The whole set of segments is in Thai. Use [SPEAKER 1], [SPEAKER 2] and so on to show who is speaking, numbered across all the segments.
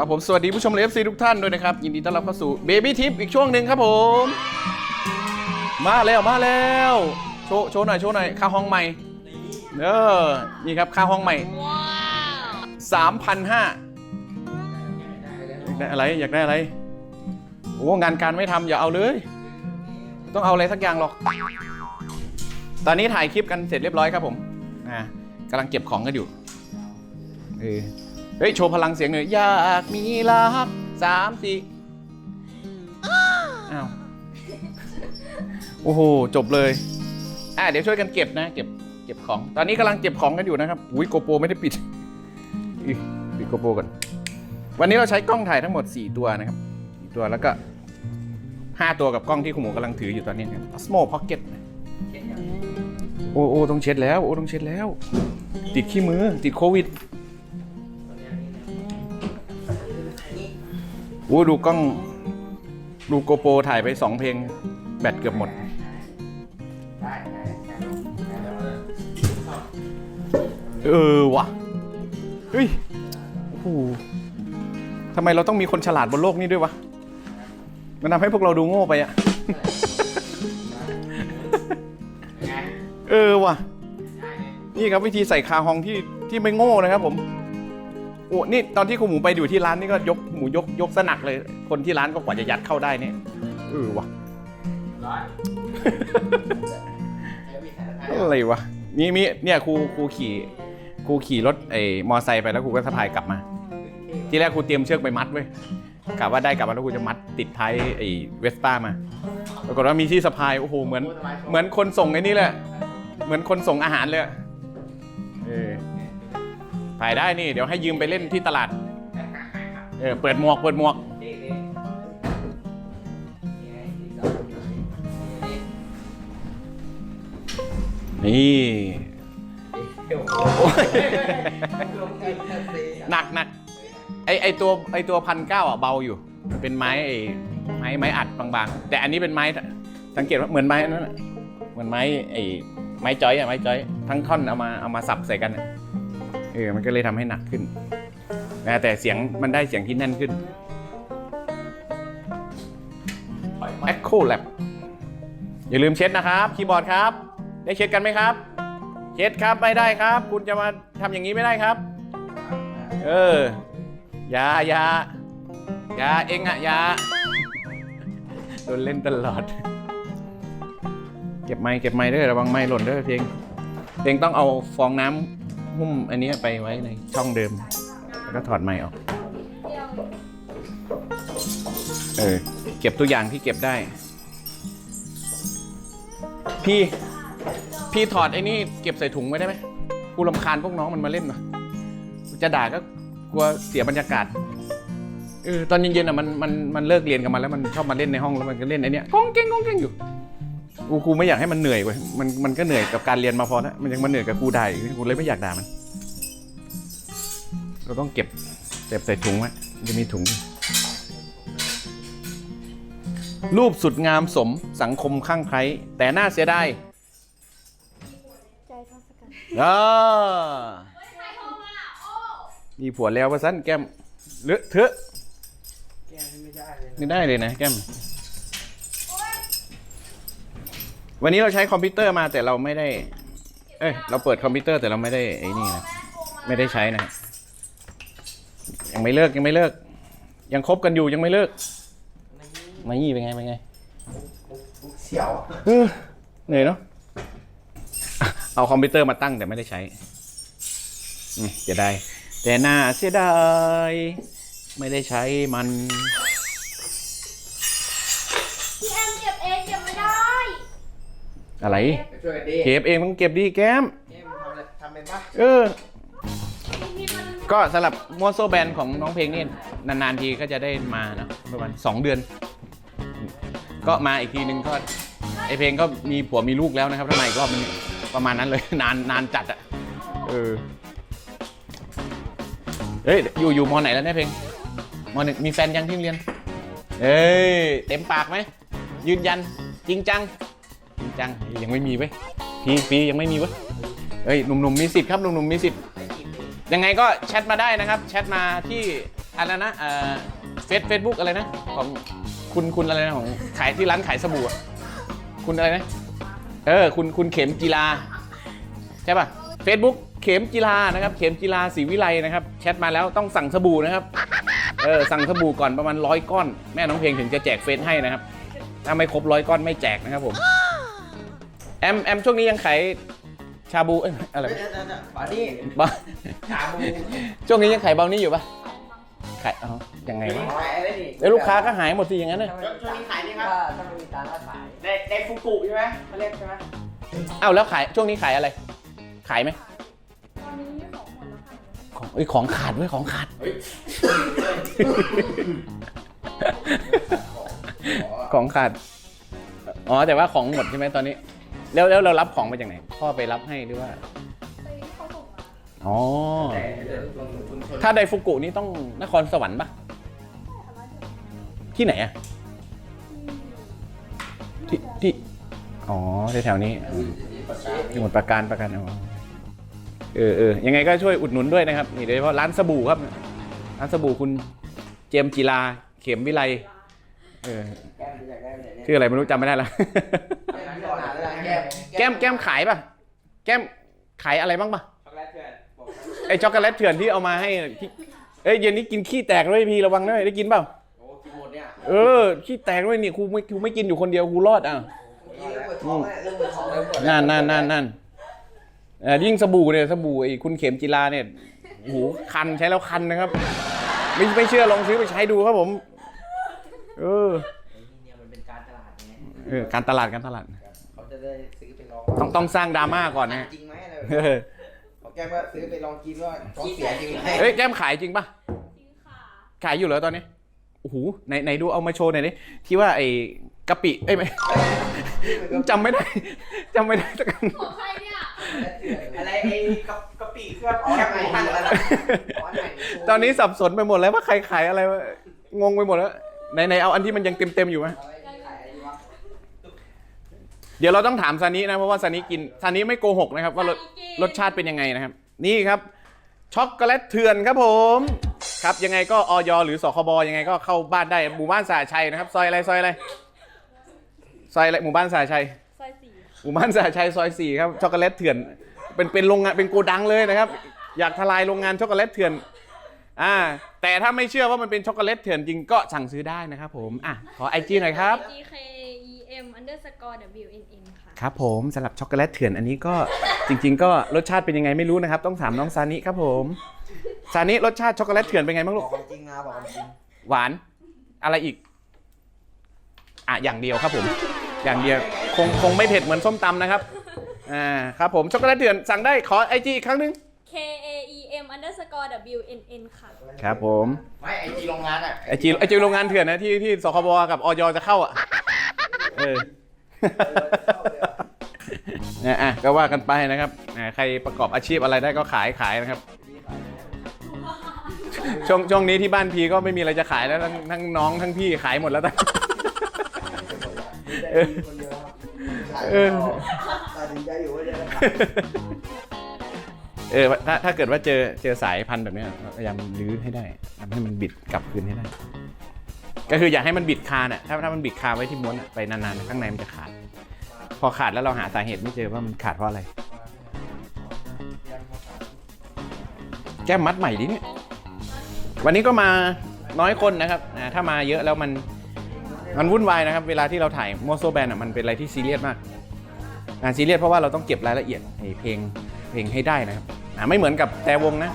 [SPEAKER 1] ครับผมสวัสดีผู้ชมเลฟซีทุกท่านด้วยนะครับ ยินดีต้อนรับเข้าสู่เบบี้ทิปอีกช่วงหนึ่งครับผม มาแล้วมาแล้ว โชว์โชว์หน่อยโชว์หน่อยค่าห้องใหม่เออนี่ครับค่าห้องใหม่สามพันห้าอยากได้อะไรอยากได้อะไรโอ้งานการไม่ทำอย่าเอาเลย ต้องเอาอะไรสักอย่างหรอก ตอนนี้ถ่ายคลิปกันเสร็จเรียบร้อยครับผมอ่ากำลังเก็บของกันอยู่เออ เฮ้ย โชว์พลังเสียงหน่อยอยากมีรักสามสี่อ้าว โอ้โห จบเลย อะเดี๋ยวช่วยกันเก็บนะ เก็บ เก็บของ ตอนนี้กำลังเก็บของกันอยู่นะครับอุ้ยโกโปรไม่ได้ปิดปิดโกโปรก่อน วันนี้เราใช้กล้องถ่ายทั้งหมด 4 ตัวนะครับ4ตัวแล้วก็ 5 ตัวกับกล้องที่คุณหมูกำลังถืออยู่ตอนนี้ครับ Osmo Pocket โอ้โอ้ต้องเช็ดแล้ว โอ้ต้องเช็ดแล้ว ติดขี้มือ ติดโควิด อ้ดูกล้อง ดูโกโปรถ่ายไป2เพลง แบตเกือบหมด เออวะเฮ้ยโอ้โหทำไมเราต้องมีคนฉลาดบนโลกนี้ด้วยวะ มันทำให้พวกเราดูโง่ไปอะ เออว่ะ นี่ครับวิธีใส่คาฮองที่ที่ไม่โง่นะครับผม โอ้นี่ตอนที่คุณหมูไปอยู่ที่ร้านนี่ก็ยกหมูยกยกสนักเลย คนที่ร้านก็กว่าจะยัดเข้าได้เนี่ยเออว่ะอะไรวะมีมีเนี่ยครูครูขี่ครูขี่รถไอ้มอไซค์ไปแล้วครูก็สะพายกลับมา ที่แรกครูเตรียมเชือกไปมัดเว้ยกะว่าได้กลับมาแล้วครูจะมัดติดท้ายไอ้เวสป้ามาปรากฏว่ามีที่สะพายโอ้โหเหมือน เหมือนคนส่งไอ้นี่แหละ เหมือนคนส่งอาหารเลยอะเออ ถ่ายได้นี่ เดี๋ยวให้ยืมไปเล่นที่ตลาด เออ เปิดหมวก เปิดหมวก นี่โอ้ยหนักหนักไอไอตัวไอตัวพันเก้าอะเบาอยู่มันเป็นไม้ไอไม้ไม้อัดบางๆ แต่อันนี้เป็นไม้สังเกตว่าเหมือนไม้นั่นแหละเหมือนไม้ไอไม้จอยอะไม้จอย ทั้งท่อนเอามาเอามาสับใส่กัน อะเออมันก็เลยทำให้หนักขึ้นนะแต่เสียงมันได้เสียงที่แน่นขึ้น Echo Lab อย่าลืมเช็ดนะครับ คีย์บอร์ดครับ ได้เช็ดกันไหมครับ เช็ดครับไม่ได้ครับ คุณจะมาทำอย่างนี้ไม่ได้ครับ เอออย่าอย่าอย่าเองอะอย่าโดนเล่นตลอด เก็บไม้เก็บไม้ด้วยระวังไม้หล่นด้วยเพลงเพลงต้องเอาฟองน้ำ หุ้มอันนี้ไปไว้ในช่องเดิม แล้วก็ถอดไม้ออก เออ เก็บตัวอย่างที่เก็บได้ พี่ พี่ถอดไอ้นี่เก็บใส่ถุงไว้ได้ไหมกูรำคาญพวกน้องมันมาเล่นว่ะจะด่าก็กลัวเสียบรรยากาศเออตอนเย็นๆอะมันมันมันเลิกเรียนกันมาแล้วมันชอบมาเล่นในห้องแล้วมันก็เล่นไอ้นี้ยก้องเก้งก้องเก้งอยู่ กูกูไม่อยากให้มันเหนื่อยเว้ยมันมันก็เหนื่อยกับการเรียนมาพอแล้วมันยังมาเหนื่อยกับกูได้อีกกูเลยไม่อยากด่ามัน เราต้องเก็บเก็บใส่ถุงไว้มันจะมีถุง รูปสุดงามสมสังคมข้างใคร แต่น่าเสียดาย
[SPEAKER 2] ใจทศกัณฐ์
[SPEAKER 1] เออมีผัวแล้วว่าสั้นแก้มเลอะเทอะ
[SPEAKER 3] แกไม่ได้เลย
[SPEAKER 1] ไม่ได้เลยนะแก้ม วันนี้เราใช้คอมพิวเตอร์มาแต่เราไม่ได้ เอ้ย เราเปิดคอมพิวเตอร์แต่เราไม่ได้ไอ้นี่นะ ไม่ได้ใช้นะครับยังไม่เลิกยังไม่เลิก ยังคบกันอยู่ยังไม่เลิกมายี่เป็นไงเป็นไง
[SPEAKER 3] เสียว
[SPEAKER 1] เออเหนื่อยเนาะอะเอาคอมพิวเตอร์มาตั้งแต่ไม่ได้ใช้อืมจะได้ แต่น่าเสียดาย ไม่ได้ใช้มัน
[SPEAKER 2] อะ
[SPEAKER 1] ไร
[SPEAKER 3] ไปช่วยกันดิ
[SPEAKER 1] เก็บเองต้องเก็บดีแก้ม
[SPEAKER 3] เกมทำอะไรทำเป็นปะ
[SPEAKER 1] เออ
[SPEAKER 2] พี่พี่มัน
[SPEAKER 1] ก็สำหรับมัวโซแบนของน้องเพลงนี่นานๆทีก็จะได้มาเนอะประมาณสองเดือน ก็มาอีกทีนึงก็ไอเพลงก็มีผัวมีลูกแล้วนะครับทำไมอีกรอบนึงประมาณนั้นเลย นานนานจัดอะเออเฮ้ยอยู่อยู่มอไหนแล้วเนี่ยเพลงมอหนึ่งมีแฟนยังที่โรงเรียน เอ้ยเต็มปากไหมยืนยันจริงจัง จริงจังยังไม่มีเว้ยพี่พี่ยังไม่มีเว้ยเฮ้ยหนุ่มๆมีสิทธิ์ครับหนุ่มๆมีสิทธิ์ยังไงก็แชทมาได้นะครับแชทมาที่อันนั้นะเอ่อเฟซเฟซบุ๊กอะไรนะของคุณคุณอะไรนะของขายที่ร้านขายสบู่อะคุณอะไรนะเออคุณคุณเข็มกีฬาใช่ป่ะ Facebook เข็มกีฬานะครับ เข็มกีฬาศรีวิไลนะครับแชทมาแล้วต้องสั่งสบู่นะครับเออสั่งสบู่ก่อนประมาณร้อยก้อน แม่น้องเพลงถึงจะแจกเฟซให้นะครับ ถ้าไม่ครบร้อยก้อนไม่แจกนะครับผม แอมแอมช่วงนี้ยังขายชาบูเอ้ยอะไร
[SPEAKER 3] เดี๋ยว
[SPEAKER 1] วะ
[SPEAKER 3] เดี๋ยวเดี๋ยวฝานี่
[SPEAKER 1] บ้า
[SPEAKER 3] ชาบู
[SPEAKER 1] ช่วงนี้ยังขายเบานี่อยู่ปะขายเอ๋อยังไงวะ
[SPEAKER 3] ขายอะไรนี่
[SPEAKER 1] แล้วลูกค้าก็หายหมดสิอย่างนั้นเลย
[SPEAKER 3] ช่วงนี้ขายนี่ครับ
[SPEAKER 4] ถ้าไม่มีตังค์ก็ขาย
[SPEAKER 3] ได้ได้ฟุกุใช่ไหมเขาเรียกใช่ไหม
[SPEAKER 1] อ้าวแล้วขายช่วงนี้ขายอะไร ขายไหม
[SPEAKER 2] ตอนนี้ของหมดแล้วค่ะ
[SPEAKER 1] ของเอ้ยของขาดเว้ยของขาดของขาด อ๋อแต่ว่าของหมดใช่ไหมตอนนี้ แล้วแล้วเรารับของมาจากไหน พ่อไปรับให้หรือว่า
[SPEAKER 2] ไปเขาส่งมา
[SPEAKER 1] อ๋อ
[SPEAKER 3] แต่เดี๋ยวลงทุนชน
[SPEAKER 1] ถ้าไดฟุกุนี่ต้องนครสวรรค์ปะ
[SPEAKER 2] ใช่ค่ะร้านเดียว
[SPEAKER 1] ที่ไหนอะที่ที่อ๋อแถวๆนี้อืมสมุดประการประกันอ๋อเออเออยังไงก็ช่วยอุดหนุนด้วยนะครับนี่โดยเฉพาะร้านสบู่ครับ ร้านสบู่คุณเจมส์จีลาเข็มวิไล เออ
[SPEAKER 3] แก้มอยากได้แบบเนี้ย
[SPEAKER 1] ชื่ออะไรไม่รู้จำไม่ได้ละ
[SPEAKER 3] แก้มแก้ม
[SPEAKER 1] แก้มแก้มขายป่ะ แก้มขายอะไรบ้างป่ะ
[SPEAKER 3] ช็อกโกแลตเถื่อนบอก
[SPEAKER 1] ไอช็อกโกแลตเถื่อนที่เอามาให้ที่เอ้ยเย็นนี้กินขี้แตกด้วยพี่ระวังด้วยได้กินเปล่า
[SPEAKER 3] โอ้กินหมดเนี่ย
[SPEAKER 1] เออขี้แตกด้วยนี่ครูไม่ครูไม่กินอยู่คนเดียวครูรอดอะ
[SPEAKER 3] กินแล้วปวดท้องเนี่ยเรื่องปวดท้องเริ่มปวด
[SPEAKER 1] นั่นนั่นนั่นนั่นเอ่อยิ่งสบู่เนี่ยสบู่ไอ้คุณเข็มจีราเนี่ยโอ้โหคันใช้แล้วคันนะครับ ไม่ไม่เชื่อลองซื้อไปใช้ดูครับผม เออ
[SPEAKER 3] เนี่ยมันเป็นการตลาดไง
[SPEAKER 1] เออการตลาดการตลาด
[SPEAKER 3] เขาจะได้ซื้อไปลอง
[SPEAKER 1] ต้องต้องสร้างดราม่าก่อนนะ
[SPEAKER 3] จริงไหมอะไรแบบ
[SPEAKER 1] เอ
[SPEAKER 3] นี้
[SPEAKER 1] อ
[SPEAKER 3] เขาแก้มว่าซื้อไปลองกินว่าท้องเสียจริงไหม
[SPEAKER 1] เฮ้ยแก้มขายจริงปะ
[SPEAKER 2] จริงค่ะ
[SPEAKER 1] ขายอยู่เหรอตอนนี้โอ้โหไหนไหนดูเอามาโชว์หน่อยดิที่ว่าไอ้กะปิเอ้ยไม่จำไม่ได้จำไม่ได้สักคำ
[SPEAKER 2] ของใครเนี่ย
[SPEAKER 3] อะไรไอ้กะกะปิเครื่องแก้มไหนทันแล้วนะ
[SPEAKER 1] ตอนนี้สับสนไปหมดแล้วว่าใครขายอะไรวะงงไปหมดแล้ว ไหนไหนเอาอันที่มันยังเต็มเต็มๆอยู่ไหมเดี๋ยวเราต้องถามซานินะเพราะว่าซานิกินซานิไม่โกหกนะครับว่ารสรสชาติเป็นยังไงนะครับ นี่ครับช็อกโกแลตเถื่อนครับผมครับยังไงก็ออยหรือสคบยังไงก็เข้าบ้านได้หมู่บ้านสาชัยนะครับซอยอะไรซอยอะไรซอยอะไรหมู่บ้านสาชัย
[SPEAKER 2] ซอยสี่
[SPEAKER 1] หมู่บ้านสาชัยซอยสี่ครับช็อกโกแลตเถื่อนเป็นเป็นโรงงานเป็นโกดังเลยนะครับ อยากทลายโรงงานช็อกโกแลตเถื่อนอ่า แต่ถ้าไม่เชื่อว่ามันเป็นช็อกโกแลตเถื่อนจริงก็สั่งซื้อได้นะครับผมอะขอไอจีหน่อยครับ
[SPEAKER 2] G K E M underscore W N N ค่ะ
[SPEAKER 1] ครับผมสำหรับช็อกโกแลตเถื่อนอันนี้ก็จริง ๆ ก็รสชาติเป็นยังไงไม่รู้นะครับ ต้องถามน้องซานิครับผมซานิรสชาติช็อกโกแลตเถื่อนเป็นไงบ้าง
[SPEAKER 3] บ
[SPEAKER 1] ลู
[SPEAKER 3] อกกความจริงนะบอกความจริง
[SPEAKER 1] หวาน อะไรอีกอะอย่างเดียวครับผม อย่างเดียวคงคงไม่เผ็ดเหมือนส้มตำนะครับอ่าครับผมช็อกโกแลตเถื่อนสั่งได้ขอไอจีอีกครั้งหนึง
[SPEAKER 2] K A E M underscore W N N ค่ะ
[SPEAKER 1] ครับผม
[SPEAKER 3] ไม่ไอจีโรงงานอะ
[SPEAKER 1] ไอจีไอจีโรงงานเถื่อนนะที่ที่สคบกับออยจะเข้าอะเออเนี่ยอะก็ว่ากันไปนะครับอ่าใครประกอบอาชีพอะไรได้ก็ขายขายนะครับ ช่วงช่วงนี้ที่บ้านพีก็ไม่มีอะไรจะขายแล้วทั้งทั้งน้องทั้งพี่ขายหมดแล้วตั้งเออเออ
[SPEAKER 3] ตัดสินใจอยู่ว่าจะ
[SPEAKER 1] เออถ้าถ้าเกิดว่าเจอเจอสายพันธุ์แบบเนี้ยพยายามรื้อให้ได้ทำให้มันบิดกลับคืนให้ได้ ก็คืออย่าให้มันบิดคาน่ะถ้าถ้ามันบิดคาไว้ที่ม้วนอะไปนานๆข้างในมันจะขาด พอขาดแล้วเราหาสาเหตุไม่เจอว่ามันขาดเพราะอะไร แก้มมัดใหม่ดิเนี่ยวันนี้ก็มาน้อยคนนะครับถ้ามาเยอะแล้วมันมันวุ่นวายนะครับ เวลาที่เราถ่ายมัวโซแบนอะมันเป็นอะไรที่ซีเรียสมากงานซีเรียสเพราะว่าเราต้องเก็บรายละเอียดเพลงเพลงให้ได้นะครับ ไม่เหมือนกับแต่วงนะ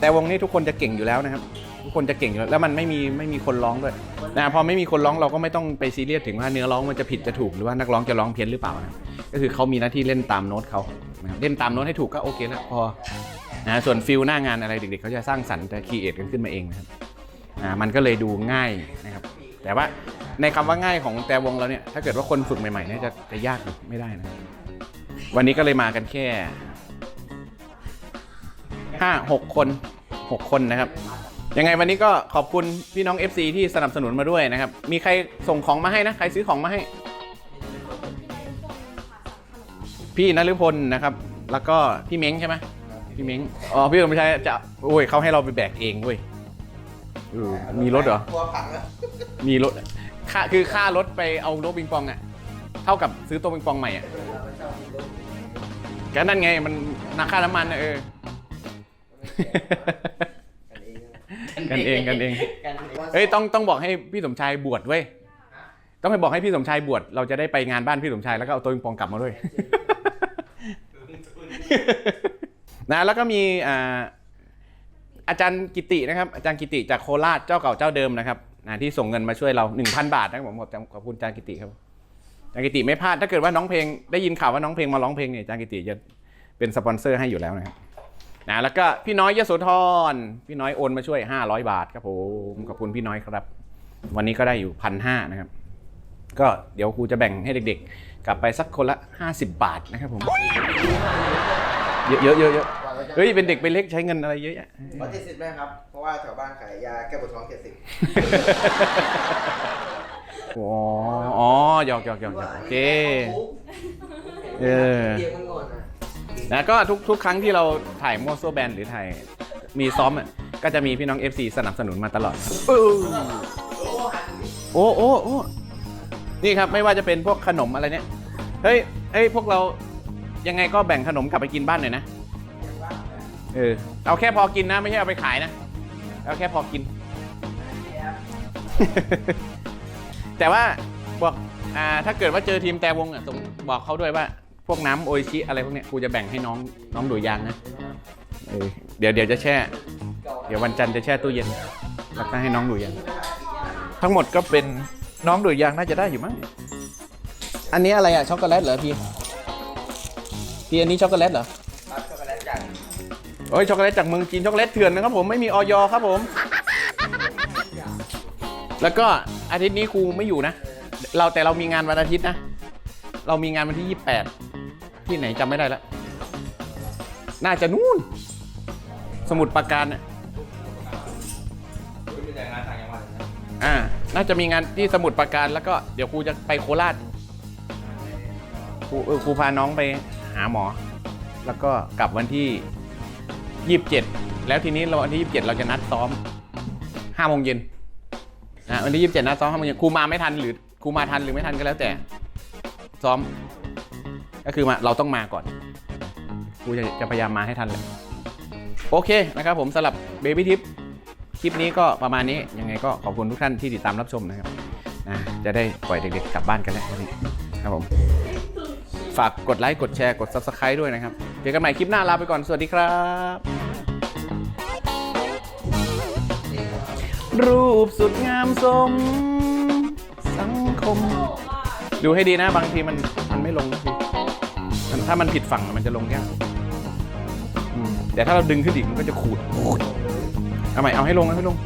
[SPEAKER 1] แต่วงนี่ทุกคนจะเก่งอยู่แล้วนะครับ ทุกคนจะเก่งอยู่แล้วแล้วมันไม่มีไม่มีคนร้องด้วยนะพอไม่มีคนร้องเราก็ไม่ต้องไปซีเรียสถึงว่าเนื้อร้องมันจะผิดจะถูกหรือว่านักร้องจะร้องเพี้ยนหรือเปล่านะก็คือเขามีหน้าที่เล่นตามโน้ตเขานะครับเล่นตามโน้ตให้ถูกก็โอเคแล้วพอนะส่วนฟิลหน้างานอะไรเด็กๆเขาจะสร้างสรรค์จะคีเอทกันขึ้นมาเองนะครับอ่ามันก็เลยดูง่ายนะครับ แต่ว่าในคำว่าง่ายของแต่วงเราเนี่ยถ้าเกิดว่าคนฝึกใหม่ๆเนี่ยจะจะยากไม่ได้นะวันนี้ก็เลยมากันแค่ ห้าหกคนหกคนนะครับ ยังไงวันนี้ก็ขอบคุณพี่น้อง FC ที่สนับสนุนมาด้วยนะครับ มีใครส่งของมาให้นะ ใครซื้อของมาให้ พี่นฤพลนะครับ แล้วก็พี่เม้งใช่ไหมพี่เม้งอ๋อ พี่ไม่ใช่จะโอ้ยเขาให้เราไปแบกเองเว้ยเออมีรถเหรอ
[SPEAKER 3] กลัวพังแล้ว
[SPEAKER 1] มีรถค่าคือค่ารถไปเอาโต๊ะปิงปองอะเท่ากับซื้อโต๊ะปิงปองใหม่อะก็นั่นไงมันนาค่าน้ำมันอะเออ กันเองกันเอง
[SPEAKER 3] กันเอง
[SPEAKER 1] เฮ้ยต้องต้องบอกให้พี่สมชายบวชเว้ยต้องไปบอกให้พี่สมชายบวชเราจะได้ไปงานบ้านพี่สมชายแล้วก็เอาโต๊ะปิงปองกลับมาด้วย นะแล้วก็มีอ่าอาจารย์กิตินะครับ อาจารย์กิติจากโคราชเจ้าเก่าเจ้าเดิมนะครับนะที่ส่งเงินมาช่วยเรา 1,000 บาทนะครับผมขอบขอบคุณอาจารย์กิติครับอาจารย์กิติไม่พลาดถ้าเกิดว่าน้องเพลงได้ยินข่าวว่าน้องเพลงมาร้องเพลงเนี่ยอาจารย์กิติจะเป็นสปอนเซอร์ให้อยู่แล้วนะครับ นะแล้วก็พี่น้อยยโสธรพี่น้อยโอนมาช่วย 500 บาทครับผมขอบคุณพี่น้อยครับ วันนี้ก็ได้อยู่พันห้านะครับ ก็เดี๋ยวครูจะแบ่งให้เด็กๆ กลับไปสักคนละ 50 บาทนะครับผมเยอะเยอะเยอะเยอะเฮ้ยเป็นเด็กเป็นเล็กใช้เงินอะไรเยอะแยะ
[SPEAKER 3] ร้อยเจ็ดสิบไหมครับ เพราะว่าแถวบ้านขายยาแก้ปวดท้องเจ็ดสิบ
[SPEAKER 1] อ๋ออ๋อหยอกหยอกหยอกหยอกโอเคเออ
[SPEAKER 3] เรียกมันก่อนนะ
[SPEAKER 1] นะก็ทุกทุกครั้งที่เราถ่ายมั่วซั่วแบนหรือถ่ายมีซ้อมอะก็จะมีพี่น้อง FC สนับสนุนมาตลอดเออโอ้โอ้โอ้นี่ครับไม่ว่าจะเป็นพวกขนมอะไรเนี่ยเฮ้ยเฮ้ยพวกเรายังไงก็แบ่งขนมกลับไปกินบ้านหน่อยนะเออเอาแค่พอกินนะ ไม่ใช่เอาไปขายนะ เอาแค่พอกิน แต่ว่าบอกอ่าถ้าเกิดว่าเจอทีมแต่วงอะส่งบอกเขาด้วยว่า พวกน้ำโออิชิอะไรพวกเนี้ยกูจะแบ่งให้น้องน้องดูยางนะเออเดี๋ยวเดี๋ยวจะแช่ เดี๋ยววันจันทร์จะแช่ตู้เย็นแล้วก็ให้น้องดูยาง ทั้งหมดก็เป็นน้องดูยางน่าจะได้อยู่มั้งอันนี้อะไรอะช็อกโกแลตเหรอพี่ พี่อันนี้ช็อกโกแลตเหรอ
[SPEAKER 3] รับช็อกโกแลตจาก
[SPEAKER 1] โอ้ยช็อกโกแลตจากเมืองจีนช็อกโกแลตเถื่อนนะครับผมไม่มีออยครับผม แล้วก็อาทิตย์นี้ครูไม่อยู่นะ เราแต่เรามีงานวันอาทิตย์นะ เรามีงานวันที่ 28 ที่ไหนจำไม่ได้แล้วน่าจะนู่น สมุดปราการน่ะ
[SPEAKER 3] มีแต่งานต่างจังหวัดนะ
[SPEAKER 1] อ่า น่าจะมีงานที่สมุดปราการแล้วก็เดี๋ยวครูจะไปโคราชครูเออครูพาน้องไปหาหมอ แล้วก็กลับวันที่27แล้วทีนี้เราวันที่27เราจะนัดซ้อม5โมงเย็นนะวันที่27นัดซ้อม5โมงเย็นครูมาไม่ทันหรือครูมาทันหรือไม่ทันก็แล้วแต่ ซ้อม ก็คือมาเราต้องมาก่อนครูจะจะพยายามมาให้ทันเลยโอเคนะครับผมสำหรับเบบี้ทิปคลิปนี้ก็ประมาณนี้ยังไงก็ขอบคุณทุกท่านที่ติดตามรับชมนะครับจะได้ปล่อยเด็กๆกลับบ้านกันแล้ววันนี้ครับผมฝากกดไลค์กดแชร์กด Subscribe ด้วยนะครับเจอกันใหม่คลิปหน้าลาไปก่อน สวัสดีครับ รูปสุดงามสม สังคม ดูให้ดีนะบางทีมันมันไม่ลงที ถ้ามันผิดฝั่งมันจะลงยากแต่ถ้าเราดึงขึ้นอีกมันก็จะขูดเอาใหม่เอาให้ลงเอาให้ลง